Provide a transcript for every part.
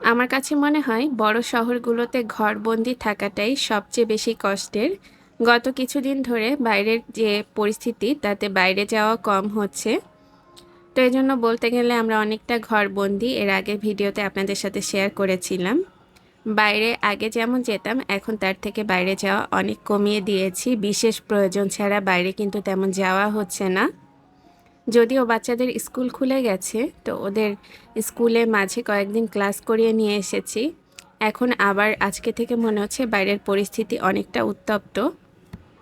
আমার কাছে মনে হয় বড় শহরগুলোতে ঘরবন্দি থাকাটাই সবচেয়ে বেশি কষ্টের। গত কিছুদিন ধরে বাইরের যে পরিস্থিতি, তাতে বাইরে যাওয়া কম হচ্ছে। তো এই জন্য বলতে গেলে আমরা অনেকটা ঘরবন্দি। এর আগে ভিডিওতে আপনাদের সাথে শেয়ার করেছিলাম। বাইরে আগে যেমন যেতাম, এখন তার থেকে বাইরে যাওয়া অনেক কমিয়ে দিয়েছি। বিশেষ প্রয়োজন ছাড়া বাইরে কিন্তু তেমন যাওয়া হচ্ছে না। যদিও বাচ্চাদের স্কুল খুলে গেছে, তো ওদের স্কুলে মাঝে কয়েকদিন ক্লাস করিয়ে নিয়ে এসেছি। এখন আবার আজকে থেকে মনে হচ্ছে বাইরের পরিস্থিতি অনেকটা উত্তপ্ত।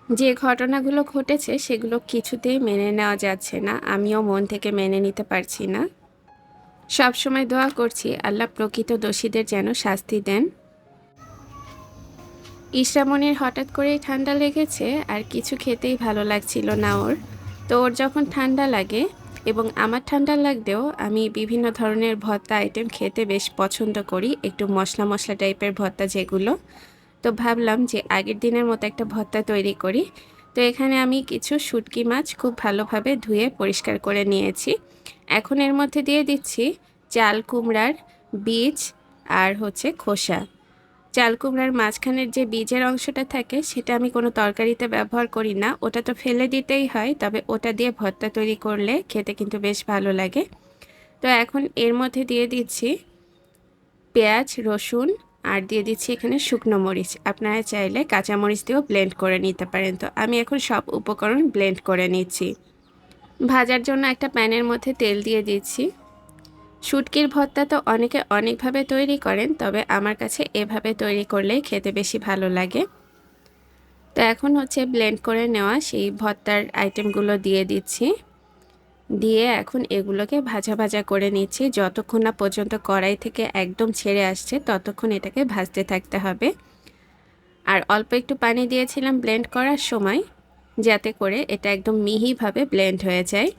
যে ঘটনাগুলো ঘটেছে সেগুলো কিছুতেই মেনে নেওয়া যাচ্ছে না, আমিও মন থেকে মেনে নিতে পারছি না। সব সময় দোয়া করছি, আল্লাহ প্রকৃত দোষীদের যেন শাস্তি দেন। ইশরামণির হঠাৎ করেই ঠান্ডা লেগেছে, আর কিছু খেতেই ভালো লাগছিল না ওর। তো ওর যখন ঠান্ডা লাগে এবং আমার ঠান্ডা লাগলেও আমি বিভিন্ন ধরনের ভর্তা আইটেম খেতে বেশ পছন্দ করি, একটু মশলা মশলা টাইপের ভর্তা যেগুলো। তো ভাবলাম যে আগের দিনের মতো একটা ভর্তা তৈরি করি। তো এখানে আমি কিছু শুটকি মাছ খুব ভালোভাবে ধুয়ে পরিষ্কার করে নিয়েছি। এখন এর মধ্যে দিয়ে দিচ্ছি চাল কুমড়ার বীজ আর হচ্ছে খোসা। চাল কুমড়ার মাঝখানের যে বীজের অংশটা থাকে, সেটা আমি কোনো তরকারিতে ব্যবহার করি না। ওটা তো ফেলে দিতেই হয়, তবে ওটা দিয়ে ভর্তা তৈরি করলে খেতে কিন্তু বেশ ভালো লাগে। তো এখন এর মধ্যে দিয়ে দিচ্ছি পেঁয়াজ, রসুন, আর দিয়ে দিচ্ছি এখানে শুকনো মরিচ। আপনারা চাইলে কাঁচা মরিচ দিয়েও ব্লেন্ড করে নিতে পারেন। তো আমি এখন সব উপকরণ ব্লেন্ড করে নিচ্ছি। ভাজার জন্য একটা প্যানের মধ্যে তেল দিয়ে দিচ্ছি। শুটকির ভর্তা তো অনেকে অনেকভাবে তৈরি করেন, তবে আমার কাছে এভাবে তৈরি করলে খেতে বেশি ভালো লাগে। তো এখন হচ্ছে ব্লেন্ড করে নেওয়া সেই ভর্তার আইটেমগুলো দিয়ে দিচ্ছি। দিয়ে এখন এগুলোকে ভাজা ভাজা করে নিচ্ছি। যতক্ষণ না পর্যন্ত কড়াই থেকে একদম ছেড়ে আসছে, ততক্ষণ এটাকে ভাজতে থাকতে হবে। আর অল্প একটু পানি দিয়েছিলাম ব্লেন্ড করার সময়, যাতে করে এটা একদম মিহিভাবে ব্লেন্ড হয়ে যায়।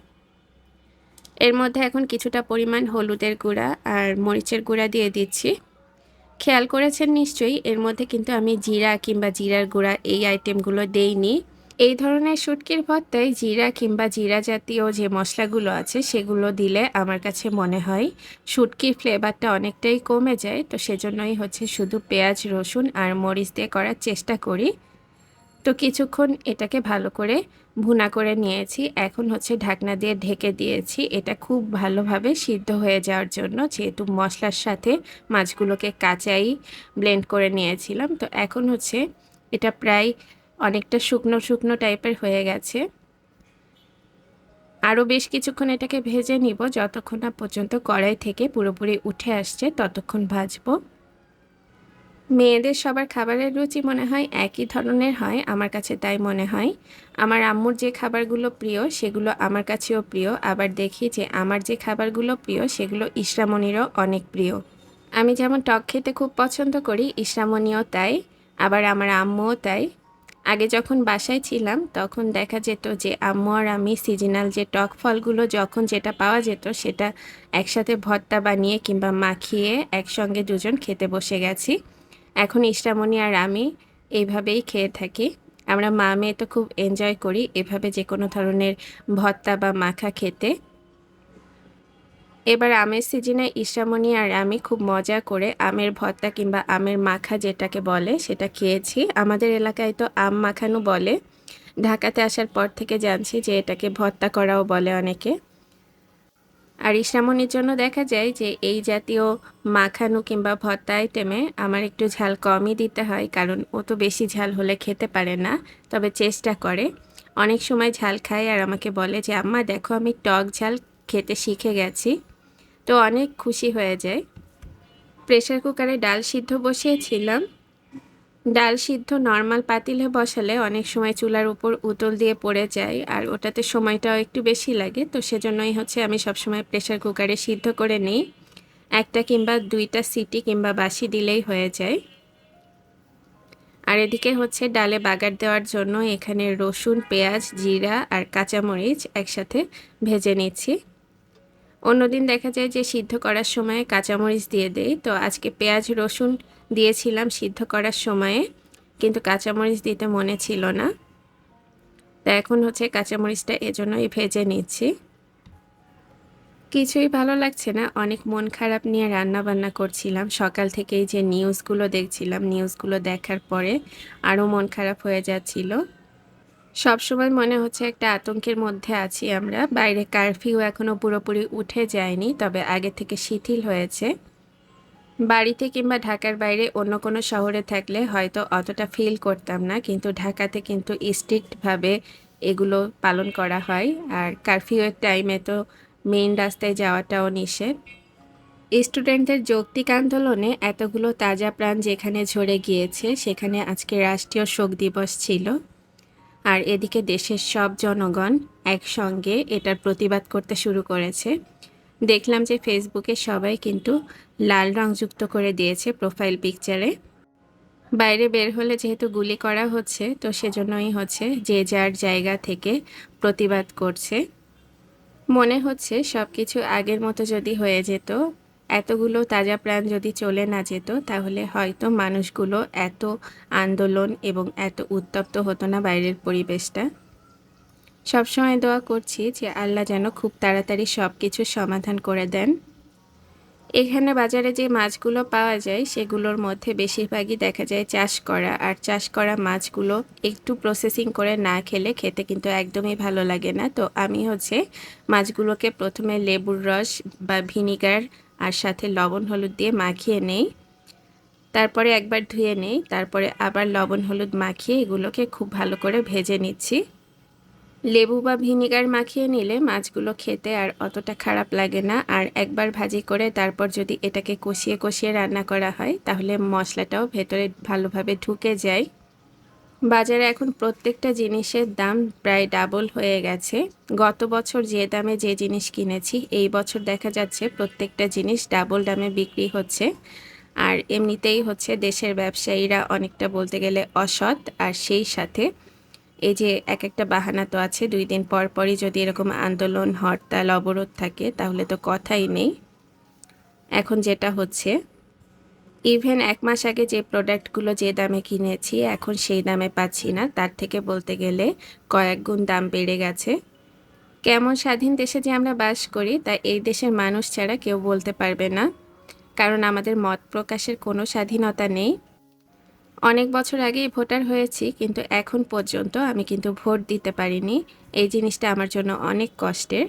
এর মধ্যে এখন কিছুটা পরিমাণ হলুদের গুঁড়া আর মরিচের গুঁড়া দিয়ে দিচ্ছি। খেয়াল করেছেন নিশ্চয়ই, এর মধ্যে কিন্তু আমি জিরা কিংবা জিরার গুঁড়া এই আইটেমগুলো দেইনি। এই ধরনের শুটকির ভর্তায় জিরা কিংবা জিরা জাতীয় যে মশলাগুলো আছে সেগুলো দিলে আমার কাছে মনে হয় শুটকির ফ্লেভারটা অনেকটাই কমে যায়। তো সেজন্যই হচ্ছে শুধু পেঁয়াজ, রসুন আর মরিচ দিয়ে করার চেষ্টা করি। তো কিছুক্ষণ এটাকে ভালো করে ভুনা করে নিয়েছি। এখন হচ্ছে ঢাকনা দিয়ে ঢেকে দিয়েছি। এটা খুব ভালোভাবে সিদ্ধ হয়ে যাওয়ার জন্য যেহেতু মশলার সাথে মাছগুলোকে কাঁচাই ব্লেন্ড করে নিয়েছিলাম। তো এখন হচ্ছে এটা প্রায় অনেকটা শুকনো শুকনো টাইপের হয়ে গেছে। আরও বেশ কিছুক্ষণ এটাকে ভেজে নিব। যতক্ষণ না পর্যন্ত কড়াই থেকে পুরোপুরি উঠে আসছে, ততক্ষণ ভাজবো। মেয়েদের সবার খাবারের রুচি মনে হয় একই ধরনের হয়, আমার কাছে তাই মনে হয়। আমার আম্মুর যে খাবারগুলো প্রিয়, সেগুলো আমার কাছেও প্রিয়। আবার দেখি যে আমার যে খাবারগুলো প্রিয়, সেগুলো ইসরামণিরও অনেক প্রিয়। আমি যেমন টক খেতে খুব পছন্দ করি ইসরামণিও তাই, আবার আমার আম্মুও তাই। আগে যখন বাসায় ছিলাম, তখন দেখা যেত যে আম্মু আর আমি সিজনাল যে টক ফলগুলো যখন যেটা পাওয়া যেত, সেটা একসাথে ভর্তা বানিয়ে কিংবা মাখিয়ে একসঙ্গে দুজন খেতে বসে গেছি। এখন ইষ্টামণি আর আমি এইভাবেই খেয়ে থাকি। আমরা মা মেয়ে তো খুব এনজয় করি এভাবে যে কোনো ধরনের ভর্তা বা মাখা খেতে। এবার আমের সিজনে ইশামণি আর আমি খুব মজা করে আমের ভর্তা কিংবা আমের মাখা যেটাকে বলে সেটা খেয়েছি। আমাদের এলাকায় তো আম মাখানো বলে। ঢাকাতে আসার পর থেকে জানছি যে এটাকে ভর্তা করাও বলে অনেকে। আর ইসরামনির জন্য দেখা যায় যে এই জাতীয় মাখানো কিংবা ভর্তা আইটেমে আমার একটু ঝাল কমই দিতে হয়, কারণ ও তো বেশি ঝাল হলে খেতে পারে না, তবে চেষ্টা করে। অনেক সময় ঝাল খায় আর আমাকে বলে যে, আম্মা, দেখো আমি টক ঝাল খেতে শিখে গেছি। তো অনেক খুশি হয়ে যায়। প্রেশার কুকারে ডাল সিদ্ধ বসিয়েছিলাম। ডাল সিদ্ধ নর্মাল পাতিলে বসালে অনেক সময় চুলার উপর উতল দিয়ে পড়ে যায়, আর ওটাতে সময়টাও একটু বেশি লাগে। তো সেজন্যই হচ্ছে আমি সবসময় প্রেশার কুকারে সিদ্ধ করে নিই। একটা কিংবা দুইটা সিটি কিংবা বাসি দিলেই হয়ে যায়। আর এদিকে হচ্ছে ডালে বাগার দেওয়ার জন্য এখানে রসুন, পেঁয়াজ, জিরা আর কাঁচামরিচ একসাথে ভেজে নিচ্ছি। অন্যদিন দেখা যায় যে সিদ্ধ করার সময় কাঁচামরিচ দিয়ে দেই। তো আজকে পেঁয়াজ, রসুন দিয়েছিলাম সিদ্ধ করার সময়ে কিন্তু কাঁচামরিচ দিতে মনে ছিল না তা এখন হচ্ছে কাঁচামরিচটা এজন্যই ভেজে নিচ্ছি কিছুই ভালো লাগছে না। অনেক মন খারাপ নিয়ে রান্না-বান্না করছিলাম। সকাল থেকেই যে নিউজগুলো দেখছিলাম, নিউজগুলো দেখার পরে আরও মন খারাপ হয়ে যাচ্ছিল। সবসময় মনে হচ্ছে একটা আতঙ্কের মধ্যে আছি আমরা। বাইরে কারফিউ এখনও পুরোপুরি উঠে যায়নি, তবে আগে থেকে শিথিল হয়েছে। বাড়িতে কিংবা ঢাকার বাইরে অন্য কোনো শহরে থাকলে হয়তো অতটা ফিল করতাম না। কিন্তু ঢাকাতে কিন্তু স্ট্রিক্টভাবে এগুলো পালন করা হয়। আর কারফিউয়ের টাইমে তো মেইন রাস্তায় যাওয়াটাও নিষেধ। স্টুডেন্টদের যৌক্তিক আন্দোলনে এতগুলো তাজা প্রাণ যেখানে ঝরে গিয়েছে, সেখানে আজকে রাষ্ট্রীয় শোক দিবস ছিল। আর এদিকে দেশের সব জনগণ একসঙ্গে এটার প্রতিবাদ করতে শুরু করেছে। দেখলাম যে ফেসবুকে সবাই কিন্তু লাল রং যুক্ত করে দিয়েছে প্রোফাইল পিকচারে। বাইরে বের হলে যেহেতু গুলি করা হচ্ছে, তো সেজন্যই হচ্ছে যে যার জায়গা থেকে প্রতিবাদ করছে। মনে হচ্ছে সব কিছু আগের মতো যদি হয়ে যেত, এতগুলো তাজা প্রাণ যদি চলে না যেত, তাহলে হয়তো মানুষগুলো এত আন্দোলন এবং এত উত্তপ্ত হতো না বাইরের পরিবেশটা। সবসময় দোয়া করছি যে আল্লাহ যেন খুব তাড়াতাড়ি সব কিছু সমাধান করে দেন। এখানে বাজারে যে মাছগুলো পাওয়া যায়, সেগুলোর মধ্যে বেশিরভাগই দেখা যায় চাষ করা। আর চাষ করা মাছগুলো একটু প্রসেসিং করে না খেলে খেতে কিন্তু একদমই ভালো লাগে না। তো আমি হচ্ছে মাছগুলোকে প্রথমে লেবুর রস বা ভিনিগার আর সাথে লবণ হলুদ দিয়ে মাখিয়ে নেই। তারপরে একবার ধুয়ে নেই, তারপরে আবার লবণ হলুদ মাখিয়ে এগুলোকে খুব ভালো করে ভেজে নিচ্ছি। লেবু বা ভিনিগার মাখিয়ে নিলে মাছগুলো খেতে আর অতটা খারাপ লাগে না। আর একবার ভাজি করে তারপর যদি এটাকে কষিয়ে কষিয়ে রান্না করা হয়, তাহলে মশলাটাও ভেতরে ভালোভাবে ঢুকে যায়। বাজারে এখন প্রত্যেকটা জিনিসের দাম প্রায় ডাবল হয়ে গেছে। গত বছর যে দামে যে জিনিস কিনেছি, এই বছর দেখা যাচ্ছে প্রত্যেকটা জিনিস ডাবল দামে বিক্রি হচ্ছে। আর এমনিতেই হচ্ছে দেশের ব্যবসায়ীরা অনেকটা বলতে গেলে অসৎ, আর সেই সাথে এই যে এক একটা বাহানা তো আছে, দুই দিন পর পরই যদি এরকম আন্দোলন, হরতাল, অবরোধ থাকে, তাহলে তো কথাই নেই। এখন যেটা হচ্ছে ইভেন এক মাস আগে যে প্রোডাক্টগুলো যে দামে কিনেছি, এখন সেই দামে পাচ্ছি না। তার থেকে বলতে গেলে কয়েক গুণ দাম বেড়ে গেছে। কেমন স্বাধীন দেশে যে আমরা বাস করি, তা এই দেশের মানুষ ছাড়া কেউ বলতে পারবে না। কারণ আমাদের মত প্রকাশের কোনো স্বাধীনতা নেই। অনেক বছর আগেই ভোটার হয়েছি, কিন্তু এখন পর্যন্ত আমি কিন্তু ভোট দিতে পারিনি। এই জিনিসটা আমার জন্য অনেক কষ্টের।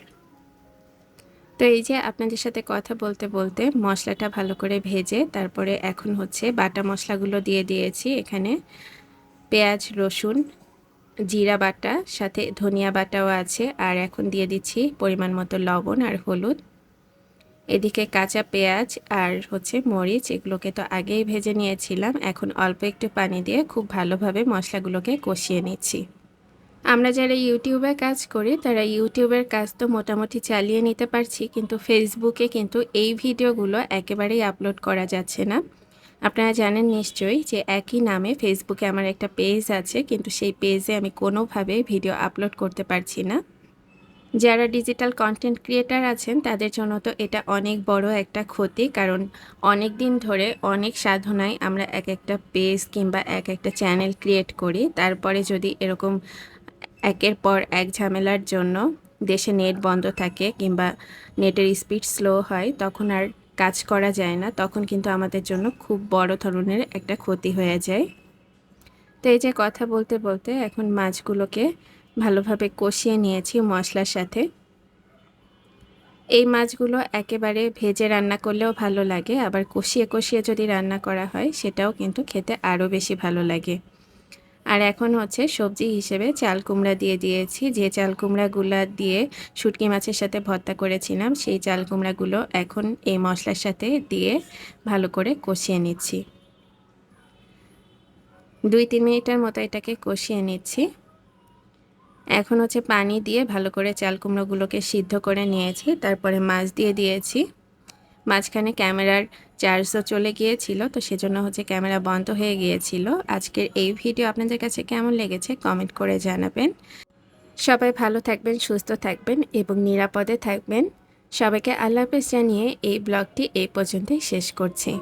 তো এই যে আপনাদের সাথে কথা বলতে বলতে মশলাটা ভালো করে ভেজে, তারপরে এখন হচ্ছে বাটা মশলাগুলো দিয়ে দিয়েছি এখানে। পেঁয়াজ, রসুন, জিরা বাটা, সাথে ধনিয়া বাটাও আছে, আর এখন দিয়ে দিচ্ছি পরিমাণ মতো লবণ আর হলুদ। এদিকে কাঁচা পেঁয়াজ আর হচ্ছে মরিচ, এগুলোকে তো আগেই ভেজে নিয়েছিলাম। এখন অল্প একটু পানি দিয়ে খুব ভালোভাবে মশলাগুলোকে কষিয়ে নিচ্ছি। আমরা যারা ইউটিউবে কাজ করি, তারা ইউটিউবের কাজ তো মোটামুটি চালিয়ে নিতে পারছি, কিন্তু ফেসবুকে কিন্তু এই ভিডিওগুলো একেবারেই আপলোড করা যাচ্ছে না। আপনারা জানেন নিশ্চয়ই যে একই নামে ফেসবুকে আমার একটা পেজ আছে, কিন্তু সেই পেজে আমি কোনোভাবে ভিডিও আপলোড করতে পারছি না। যারা ডিজিটাল কন্টেন্ট ক্রিয়েটার আছেন, তাদের জন্য তো এটা অনেক বড় একটা ক্ষতি। কারণ অনেক দিন ধরে অনেক সাধনায় আমরা এক একটা পেজ কিংবা এক একটা চ্যানেল ক্রিয়েট করি। তারপরে যদি এরকম একের পর এক ঝামেলার জন্য দেশে নেট বন্ধ থাকে কিংবা নেটের স্পিড স্লো হয়, তখন আর কাজ করা যায় না। তখন কিন্তু আমাদের জন্য খুব বড় ধরনের একটা ক্ষতি হয়ে যায়। তো এই যে কথা বলতে বলতে এখন মাছগুলোকে ভালোভাবে কষিয়ে নিয়েছি মশলার সাথে। এই মাছগুলো একেবারে ভেজে রান্না করলেও ভালো লাগে, আবার কষিয়ে কষিয়ে যদি রান্না করা হয়, সেটাও কিন্তু খেতে আরও বেশি ভালো লাগে। আর এখন হচ্ছে সবজি হিসেবে চাল কুমড়া দিয়ে দিয়েছি। যে চাল কুমড়াগুলো দিয়ে শুটকি মাছের সাথে ভর্তা করেছিলাম, সেই চাল কুমড়াগুলো এখন এই মশলার সাথে দিয়ে ভালো করে কষিয়ে নিচ্ছি। দুই তিন মিনিটের মতো এটাকে কষিয়ে নিচ্ছি। এখন হচ্ছে পানি দিয়ে ভালো করে চাল কুমড়োগুলোকে সিদ্ধ করে নিয়েছি। তারপরে মাছ দিয়ে দিয়েছি। মাঝখানে ক্যামেরার চার্জও চলে গিয়েছিল, তো সেজন্য হচ্ছে ক্যামেরা বন্ধ হয়ে গিয়েছিল। আজকের এই ভিডিও আপনাদের কাছে কেমন লেগেছে কমেন্ট করে জানাবেন। সবাই ভালো থাকবেন, সুস্থ থাকবেন এবং নিরাপদে থাকবেন। সবাইকে আল্লাহ হাফেজ জানিয়ে এই ব্লগটি এই পর্যন্তই শেষ করছি।